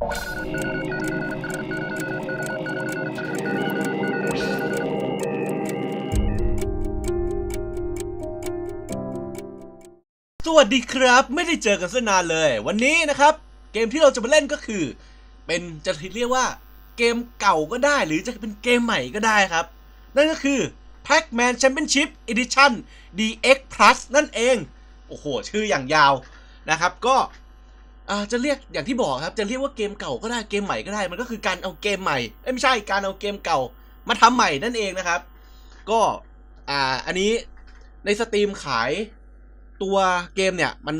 สวัสดีครับ ไม่ได้เจอกันซะนานเลย วันนี้นะครับ เกมที่เราจะมาเล่นก็คือ เป็นจะเรียกว่าเกมเก่าก็ได้ หรือจะเป็นเกมใหม่ก็ได้ครับ นั่นก็คือ Pac-Man Championship Edition DX Plus นั่นเอง โอ้โห ชื่ออย่างยาวนะครับ ก็ จะเรียกอย่างที่บอกครับ จะเรียกว่าเกมเก่าก็ได้เกมใหม่ก็ได้ มันก็คือการเอาเกมใหม่ไม่ใช่การเอาเกมเก่า มาทำใหม่นั่นเองนะครับ ก็อ่าอันนี้ในสตรีมขายตัวเกมเนี่ย มัน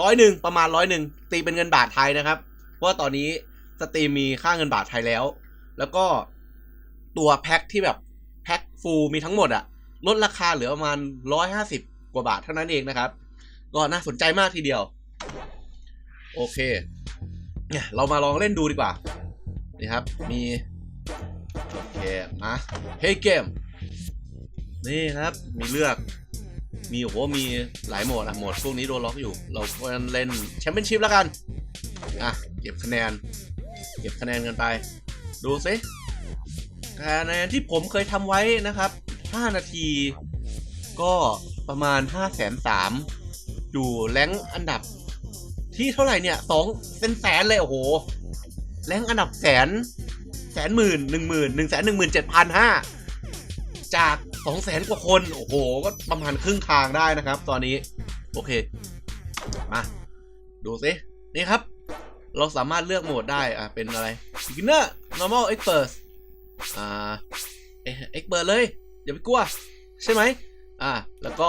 ร้อยหนึ่งประมาณร้อยหนึ่งตีเป็นเงินบาทไทยนะครับ เพราะว่าตอนนี้สตรีมมีค่าเงินบาทไทยแล้ว แล้วก็ตัวแพ็คที่แบบแพ็คฟูลมีทั้งหมดอะลดราคาเหลือประมาณร้อยห้าสิบกว่าบาทเท่านั้นเองนะครับ ก็น่าสนใจมากทีเดียว โอเค เนี่ยเรามาลองเล่นดูดีกว่า นี่ครับ มีโอเคมาเฮ้เกม นี่ครับ มีเลือก มีโอ้โหมีหลายโหมดอะโหมดพวกนี้โดนล็อกอยู่ เราควรเล่นแชมเปี้ยนชิพแล้วกัน อะ เก็บคะแนน เก็บคะแนนกันไป ดูซิคะแนนที่ผมเคยทำไว้นะครับ 5 นาที ก็ประมาณ 5 3 0 0 0อยู่แรงอันดับ ที่เท่าไหร่เนี่ยสองเป็นแสนเลยโอ้โหแรงอันดับแสนแสนหมื่นหนึ่งหมื่นหนึ่งแสนหนึ่งหมื่นเจ็ดพันห้าจากสองแสนกว่าคน โอ้โห ก็ประมาณครึ่งทางได้นะครับ ตอนนี้ โอเค มา ดูสินี่ครับ เราสามารถเลือกโหมดได้ อะเป็นอะไร beginner normal expert อ่า expert เลย อย่าไปกลัว ใช่ไหม อ่า แล้วก็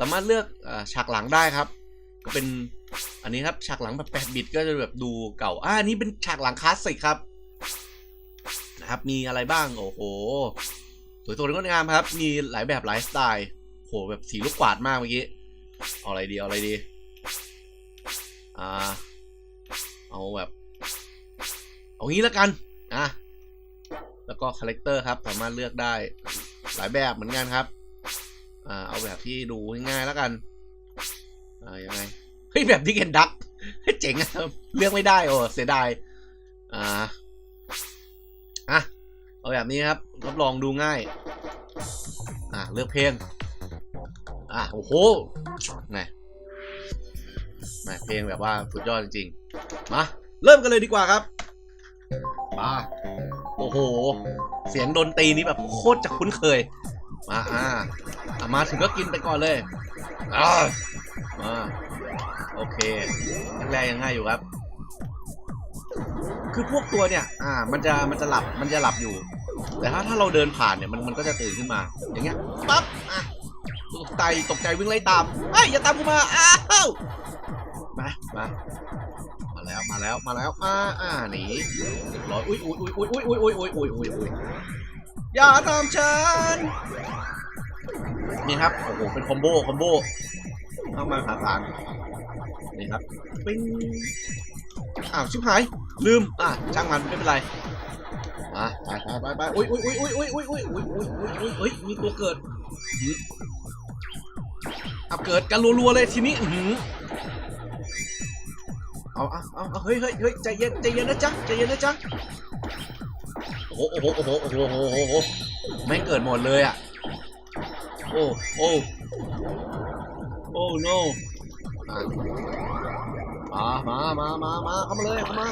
สามารถเลือกอ่าฉากหลังได้ครับ ก็เป็น อันนี้ครับฉากหลังแบบ 8 บิตก็จะแบบดูเก่า อ่าอันนี้เป็นฉากหลังคลาสสิกครับ นะครับ มีอะไรบ้าง โอ้โห สวยสดงดงามครับ มีหลายแบบหลายสไตล์โหแบบสีลูกกวาดมากเมื่อกี้ เอาอะไรดี เอาอะไรดี อ่า เอาแบบ เอางี้แล้วกัน อะ แล้วก็คาแรคเตอร์ครับ สามารถเลือกได้ หลายแบบเหมือนกันครับ อ่า เอาแบบที่ดูง่ายๆแล้วกัน อ่า ยังไง เฮ้ยแบบที่เกนดักเจ๋งอะครับเลือกไม่ได้โอ้เสียดายอ่าอะเอาแบบนี้ครับรับรองดูง่าย อะเลือกเพลงอะโอ้โหไงแหมเพลงแบบว่าสุดยอดจริงๆมาเริ่มกันเลยดีกว่าครับมาโอ้โห เสียงดนตรีนี้แบบโคตรจะคุ้นเคย มาอ่ามาถึงก็กินไปก่อนเลยอ่ามา โอเคแรกยังง่ายอยู่ครับ คือพวกตัวเนี่ย อ่า มันจะมันจะหลับมันจะหลับอยู่ แต่ถ้าถ้าเราเดินผ่านเนี่ยมันมันก็จะตื่นขึ้นมา อย่างเงี้ยปั๊บอะตกใจตกใจวิ่งไล่ตามเฮ้ยอย่าตามกูมาอ้าวมามามาแล้วมาแล้วมาแล้วมาอ่าหนีเรียบร้อยอุ้ยอุ้ยอุ้ยอุ้ยอุ้ยอุ้ยอุ้ยอุ้ยอุ้ยอุ้ยอย่าตามฉันนี่ครับโอ้โหเป็นคอมโบคอมโบเข้ามาหาทาง นี่ครับปิ้งอ้าวชิบหาย ลืม อะ ช่างมันไม่เป็นไรมาไปไปไปไปอุ้ยอุ้ยอุ้ยอุ้ยอุ้ยอุ้ยอุ้ยอุ้ยอุ้ยอุ้ยอุ้ยอุ้ยมีตัวเกิดหือเอาเกิดกันรัวๆเลยทีนี้อือหือเอาเอาเอาเอาเฮ้ยเฮ้ยเฮ้ยใจเย็นใจเย็นนะจ๊ะใจเย็นนะจ๊ะโอ้โหโอ้โหโอ้โหโอ้โหโอ้โหแม่งเกิดหมดเลยอะโอ้โอ้โอ้ no อะ มามามามามาเข้ามาเลยเข้ามา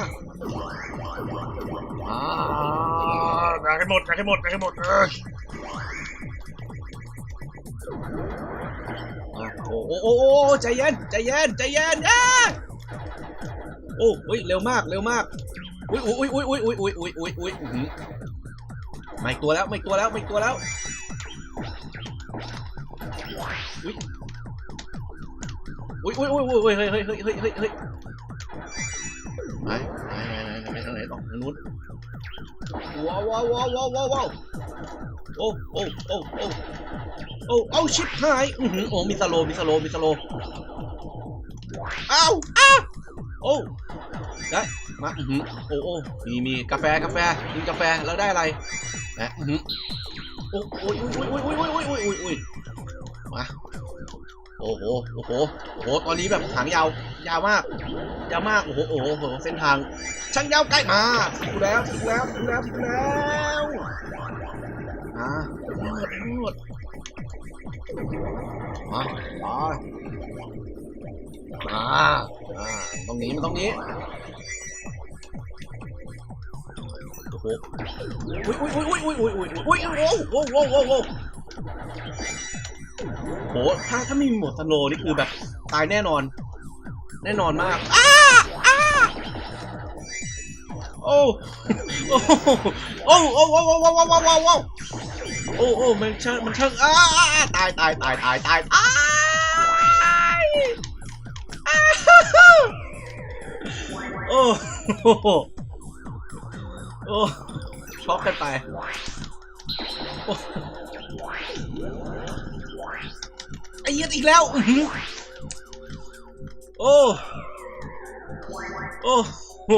อ่าอยากให้หมดอยากให้หมดอยากให้หมดเอออะโอ้โอ้โอ้โอ้ใจเย็นใจเย็นใจเย็นอะโอ้อุ้ยเร็วมากเร็วมากอุ้ยอุ้ยอุ้ยอุ้ยอุ้ยอุ้ยอุ้ยอุ้ยอุ้ยอื้อหือมาอีกตัวแล้วมาอีกตัวแล้วมาอีกตัวแล้วอุ้ย อุ้ยอุ้ยอุ้ยอุ้ยเฮ้ยเฮ้ยเฮ้ยเฮ้ยเฮ้ยเฮ้ยไปไปไปทางไหนต่อทางนู้นว้าวว้าวว้าวว้าวว้าวโอ้โอ้โอ้โอ้โอ้เอาชิบหายอือหือโอ้มีาโลมีาโลมีสโลอ้าวอ้าวโอ้ได้มาอือหือโอ้โอ้มีมีกาแฟกาแฟกินกาแฟแล้วได้อะไรนะอือหือโอ้โอ้ยโอ้ยโอ้ยโอ้ยโอ้ยโอ้ยโอ้ยมา โอ้โห โอ้โห โอ้โห ตอนนี้แบบหางยาว ยาวมาก ยาวมาก โอ้โห โอ้โห เส้นทาง ช่างยาวใกล้มาถูแล้วถูแล้วถูแล้วถูแล้วอะโคตรโคตรมามามาอ่าตรงนี้มันตรงนี้โอ้โหอุ้ยอุ้ยอุ้ยอุ้ยอุ้ยอุ้ยอุ้ยโอ้โหโอ้โโอ้โโอ้โหถ้าถ้าไม่มีหมดสโลนี่คือแบบตายแน่นอน แน่นอนมากอ้าอ้าโอ้โอ้โอ้โอ้โอ้โอ้โอ้โอ้โอ้โอ้โอ้โอ้โอ้มันช่างมันช่างอ้าตายตายตายตายตายตายโอ้โหโอ้ช็อกกันไปโอ้ เหี้ยอีกแล้วโอ้โอ้โห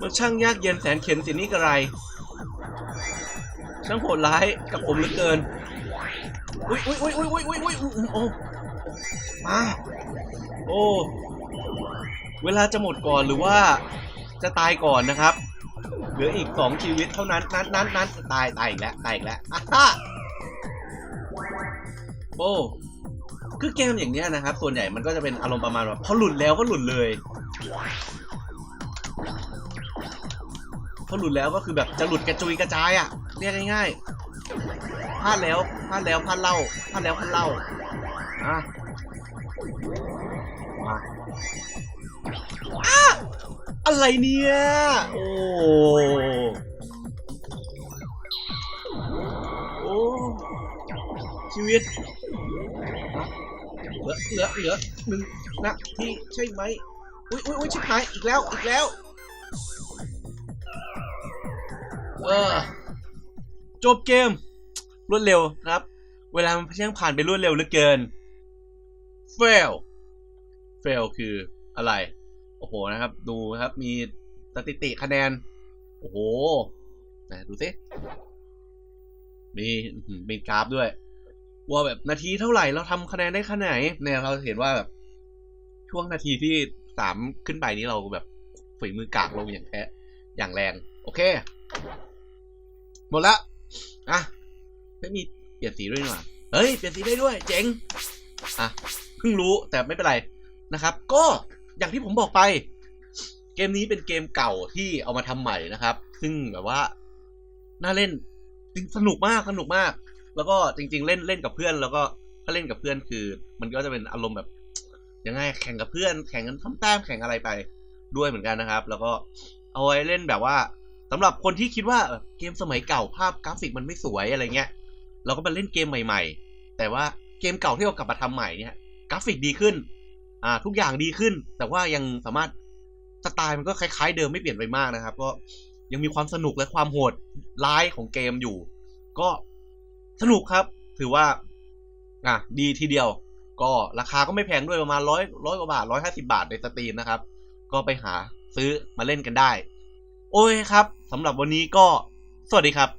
มันช่างยากเย็นแสนเข็นสินี่กระไร ช่างโหดร้ายกับผมเหลือเกิน อุ้ยอุ้ยอุ้ยอุ้ยอุ้ยอุ้ยอุ้ยโอ้มาโอ้เวลาจะหมดก่อนหรือว่าจะตายก่อนนะครับ เหลืออีกสองชีวิตเท่านั้นนั้นนั้นนั้นตายตายอีกแล้วตายอีกแล้วอะ โอ้คือเกมอย่างเนี้ยนะครับ ส่วนใหญ่มันก็จะเป็นอารมณ์ประมาณแบบพอหลุดแล้วก็หลุดเลยพอหลุดแล้วก็คือแบบจะหลุดกระจุยกระจายอะเรียกง่ายๆพลาดแล้วพลาดแล้วพลาดเล่าพลาดแล้วพลาดเล่าอะมาอะอะไรเนี่ย โอ้โอ้ชีวิต เหลือเหลือเหลือหนึ่งนะที่ใช่ไหมอุ้ยอุ้ยอุ้ยชิบหายอีกแล้วอีกแล้วเออจบเกม รวดเร็วครับ เวลามันช่างผ่านไปรวดเร็วเหลือเกิน fail fail คืออะไร โอ้โหนะครับ ดูนะครับมีสถิติคะแนน โอ้โหไหนดูสิมีอื้อหือมีกราฟด้วย ว่าแบบนาทีเท่าไหร่เราทำคะแนนได้ขนาดไหนเนี่ยเราเห็นว่าแบบช่วงนาทีที่สามขึ้นไปนี้เราแบบฝีมือกากลงอย่างแท้อย่างแรง โอเค หมดละอะไม่มีเปลี่ยนสีด้วยนี่หว่าเฮ้ยเปลี่ยนสีได้ด้วย เจ๋งอะเพิ่งรู้แต่ไม่เป็นไรนะครับ ก็อย่างที่ผมบอกไป เกมนี้เป็นเกมเก่าที่เอามาทำใหม่นะครับ ซึ่งแบบว่าน่าเล่นจริงสนุกมากสนุกมาก แล้วก็จริง ๆ เล่นเล่นกับเพื่อน แล้วก็ถ้าเล่นกับเพื่อนคือ มันก็จะเป็นอารมณ์แบบยังไงแข่งกับเพื่อน แข่งกันทำแต้มแข่งอะไรไปด้วยเหมือนกันนะครับ แล้วก็เอาไว้เล่นแบบว่าสำหรับคนที่คิดว่าเกมสมัยเก่าภาพกราฟิกมันไม่สวยอะไรเงี้ย เราก็มาเล่นเกมใหม่ ๆ แต่ว่าเกมเก่าที่เรากลับมาทำใหม่เนี่ยกราฟิกดีขึ้น อ่า ทุกอย่างดีขึ้น แต่ว่ายังสามารถสไตล์มันก็คล้ายๆ เดิมไม่เปลี่ยนไปมากนะครับ ก็ยังมีความสนุกและความโหดร้ายของเกมอยู่ ก็ สนุกครับ ถือว่า อะ ดีทีเดียว ก็ราคาก็ไม่แพงด้วยประมาณร้อยร้อยกว่าบาทร้อยห้าสิบาทในสตรีมนะครับ ก็ไปหาซื้อมาเล่นกันได้ โอ้ยครับสำหรับวันนี้ก็ สวัสดีครับ